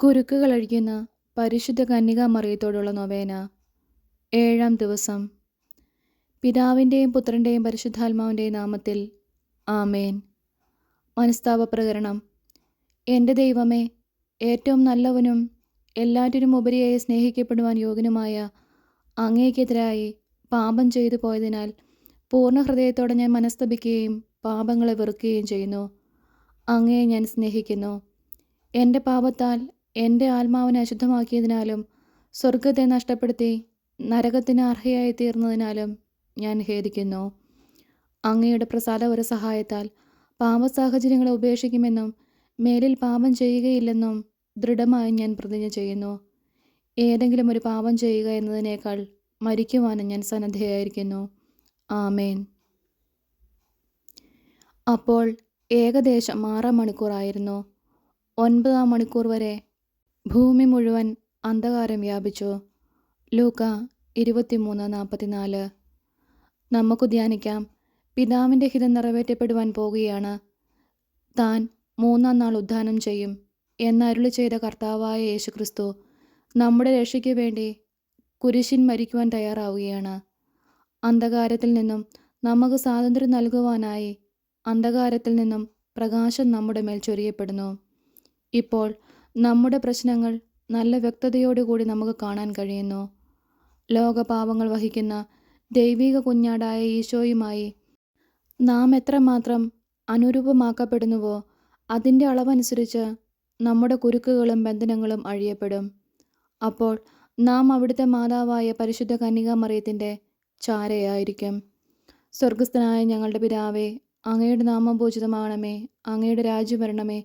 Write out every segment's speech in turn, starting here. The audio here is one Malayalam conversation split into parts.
കുരുക്കുകൾ അഴിക്കുന്ന പരിശുദ്ധ കന്യകാമറിയത്തോടുള്ള നൊവേന. ഏഴാം ദിവസം. പിതാവിന്റെയും പുത്രന്റെയും പരിശുദ്ധാത്മാവിന്റെയും നാമത്തിൽ ആമേൻ. മനസ്താപ പ്രകരണം. എന്റെ ദൈവമേ ഏറ്റവും നല്ലവനും എല്ലാറ്റിനും ഉപരിയായി സ്നേഹിക്കപ്പെടുവാൻ യോഗ്യനുമായ അങ്ങേക്കെതിരായി പാപം ചെയ്തു പോയതിനാൽ പൂർണ ഹൃദയത്തോടെ ഞാൻ മനസ്തപിക്കുകയും പാപങ്ങളെ വെറുക്കുകയും ചെയ്യുന്നു. അങ്ങയെ ഞാൻ സ്നേഹിക്കുന്നു. എന്റെ പാപത്താൽ എന്റെ ആത്മാവിനെ അശുദ്ധമാക്കിയതിനാലും സ്വർഗത്തെ നഷ്ടപ്പെടുത്തി നരകത്തിന് അർഹയായി തീർന്നതിനാലും ഞാൻ ഖേദിക്കുന്നു. അങ്ങയുടെ പ്രസാദപര സഹായത്താൽ പാപസാഹചര്യങ്ങളെ ഉപേക്ഷിക്കുമെന്നും മേലിൽ പാപം ചെയ്യുകയില്ലെന്നും ദൃഢമായി ഞാൻ പ്രതിജ്ഞ ചെയ്യുന്നു. ഏതെങ്കിലും ഒരു പാപം ചെയ്യുക എന്നതിനേക്കാൾ മരിക്കുവാനും ഞാൻ സന്നദ്ധയായിരിക്കുന്നു. ആമേൻ. അപ്പോൾ ഏകദേശം ആറാം മണിക്കൂറായിരുന്നു. ഒൻപതാം മണിക്കൂർ വരെ ഭൂമി മുഴുവൻ അന്ധകാരം വ്യാപിച്ചു. ലൂക്ക ഇരുപത്തിമൂന്ന് നാൽപ്പത്തിനാല് നമുക്ക് ധ്യാനിക്കാം. പിതാവിന്റെ ഹിതം നിറവേറ്റപ്പെടുവാൻ പോകുകയാണ്. താൻ മൂന്നാം നാൾ ഉദ്ധാനം ചെയ്യും. എന്നരുളി ചെയ്ത കർത്താവായ യേശുക്രിസ്തു നമ്മുടെ രക്ഷയ്ക്ക് വേണ്ടി കുരിശിൻ മരിക്കുവാൻ തയ്യാറാവുകയാണ്. അന്ധകാരത്തിൽ നിന്നും നമുക്ക് സ്വാതന്ത്ര്യം നൽകുവാനായി അന്ധകാരത്തിൽ നിന്നും പ്രകാശം നമ്മുടെ മേൽ ചൊരിയപ്പെടുന്നു. ഇപ്പോൾ നമ്മുടെ പ്രശ്നങ്ങൾ നല്ല വ്യക്തതയോടുകൂടി നമുക്ക് കാണാൻ കഴിയുന്നു. ലോകപാപങ്ങൾ വഹിക്കുന്ന ദൈവിക കുഞ്ഞാടായ ഈശോയുമായി നാം എത്രമാത്രം അനുരൂപമാക്കപ്പെടുന്നുവോ അതിന്റെ അളവനുസരിച്ച് നമ്മുടെ കുരുക്കുകളും ബന്ധനങ്ങളും അഴിയപ്പെടും. അപ്പോൾ നാം അവിടുത്തെ മാതാവായ പരിശുദ്ധ കന്യകാമറിയത്തിന്റെ ചാരയായിരിക്കും. സ്വർഗസ്ഥനായ ഞങ്ങളുടെ പിതാവേ അങ്ങയുടെ നാമം പൂജിതമാകണമേ അങ്ങയുടെ രാജ്യം വരണമേ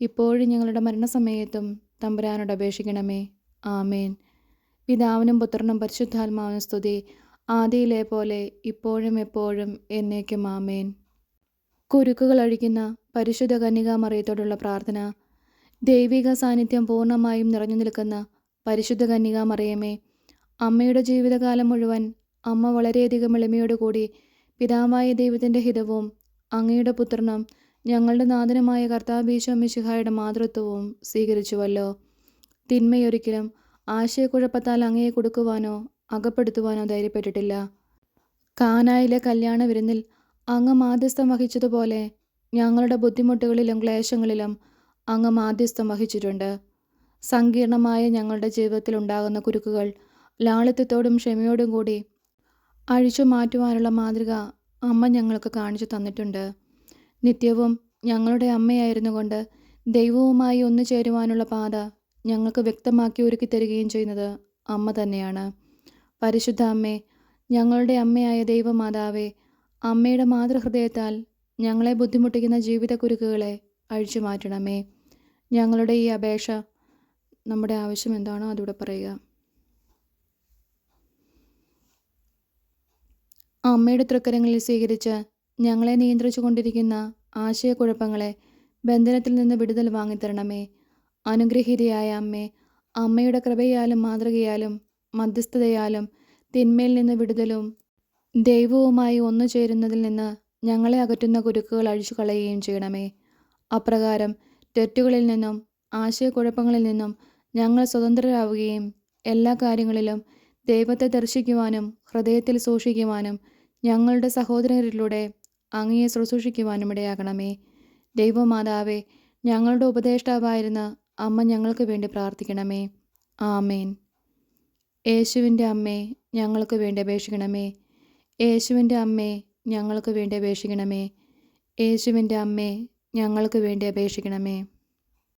ഇപ്പോഴും ഞങ്ങളുടെ മരണസമയത്തും തമ്പുരാനോട് അപേക്ഷിക്കണമേ. ആമേൻ. പിതാവിനും പുത്രനും പരിശുദ്ധാത്മാവിനും സ്തുതി. ആദിയിലെ പോലെ ഇപ്പോഴും എപ്പോഴും എന്നേക്കും ആമേൻ. കുരുക്കുകൾ അഴിക്കുന്ന പരിശുദ്ധ കന്യകാമറിയത്തോടുള്ള പ്രാർത്ഥന. ദൈവിക സാന്നിധ്യം പൂർണമായും നിറഞ്ഞു നിൽക്കുന്ന പരിശുദ്ധ കന്യകാമറിയമേ അമ്മയുടെ ജീവിതകാലം മുഴുവൻ അമ്മ വളരെയധികം എളിമയോടുകൂടി പിതാവായ ദൈവത്തിന്റെ ഹിതവും അങ്ങയുടെ പുത്രനും ഞങ്ങളുടെ നാഥനുമായ കർത്താബീശോ മിശിഹായുടെ മാതൃത്വവും സ്വീകരിച്ചുവല്ലോ. തിന്മയൊരിക്കലും ആശയക്കുഴപ്പത്താൽ അങ്ങയെ കൊടുക്കുവാനോ അകപ്പെടുത്തുവാനോ ധൈര്യപ്പെട്ടിട്ടില്ല. കാനായിലെ കല്യാണ വിരുന്നിൽ അങ്ങ് മാധ്യസ്ഥം വഹിച്ചതുപോലെ ഞങ്ങളുടെ ബുദ്ധിമുട്ടുകളിലും ക്ലേശങ്ങളിലും അങ്ങ് മാധ്യസ്ഥം വഹിച്ചിട്ടുണ്ട്. സങ്കീർണമായ ഞങ്ങളുടെ ജീവിതത്തിൽ ഉണ്ടാകുന്ന കുരുക്കുകൾ ലാളിത്യത്തോടും ക്ഷമയോടും കൂടി അഴിച്ചു മാറ്റുവാനുള്ള മാതൃക അമ്മ ഞങ്ങൾക്ക് കാണിച്ചു തന്നിട്ടുണ്ട്. നിത്യവും ഞങ്ങളുടെ അമ്മയായിരുന്നു കൊണ്ട് ദൈവവുമായി ഒന്നു ചേരുവാനുള്ള പാത ഞങ്ങൾക്ക് വ്യക്തമാക്കി ഒരുക്കി തരികയും ചെയ്യുന്നത് അമ്മ തന്നെയാണ്. പരിശുദ്ധ അമ്മേ ഞങ്ങളുടെ അമ്മയായ ദൈവമാതാവേ അമ്മയുടെ മാതൃഹൃദയത്താൽ ഞങ്ങളെ ബുദ്ധിമുട്ടിക്കുന്ന ജീവിത കുരുക്കുകളെ അഴിച്ചു മാറ്റണമേ. ഞങ്ങളുടെ ഈ അപേക്ഷ നമ്മുടെ ആവശ്യം എന്താണോ അതിവിടെ പറയുക. അമ്മയുടെ തൃക്കരങ്ങളിൽ സ്വീകരിച്ച് ഞങ്ങളെ നിയന്ത്രിച്ചു കൊണ്ടിരിക്കുന്ന ആശയക്കുഴപ്പങ്ങളെ ബന്ധനത്തിൽ നിന്ന് വിടുതൽ വാങ്ങിത്തരണമേ. അനുഗ്രഹീതയായ അമ്മേ അമ്മയുടെ കൃപയാലും മാതൃകയാലും മധ്യസ്ഥതയാലും തിന്മയിൽ നിന്ന് വിടുതലും ദൈവവുമായി ഒന്നു ചേരുന്നതിൽ നിന്ന് ഞങ്ങളെ അകറ്റുന്ന കുരുക്കുകൾ അഴിച്ചു കളയുകയും ചെയ്യണമേ. അപ്രകാരം തെറ്റുകളിൽ നിന്നും ആശയക്കുഴപ്പങ്ങളിൽ നിന്നും ഞങ്ങൾ സ്വതന്ത്രരാവുകയും എല്ലാ കാര്യങ്ങളിലും ദൈവത്തെ ദർശിക്കുവാനും ഹൃദയത്തിൽ സൂക്ഷിക്കുവാനും ഞങ്ങളുടെ സഹോദരരിലൂടെ അങ്ങയെ ശുശ്രൂഷിക്കുവാനും ഇടയാകണമേ ദൈവമാതാവേ ഞങ്ങളുടെ ഉപദേഷ്ടാവായിരുന്ന അമ്മ ഞങ്ങൾക്ക് വേണ്ടി പ്രാർത്ഥിക്കണമേ. ആമേൻ. യേശുവിന്റെ അമ്മേ ഞങ്ങൾക്ക് വേണ്ടി അപേക്ഷിക്കണമേ. യേശുവിന്റെ അമ്മേ ഞങ്ങൾക്ക് വേണ്ടി അപേക്ഷിക്കണമേ. യേശുവിന്റെ അമ്മേ ഞങ്ങൾക്ക് വേണ്ടി അപേക്ഷിക്കണമേ.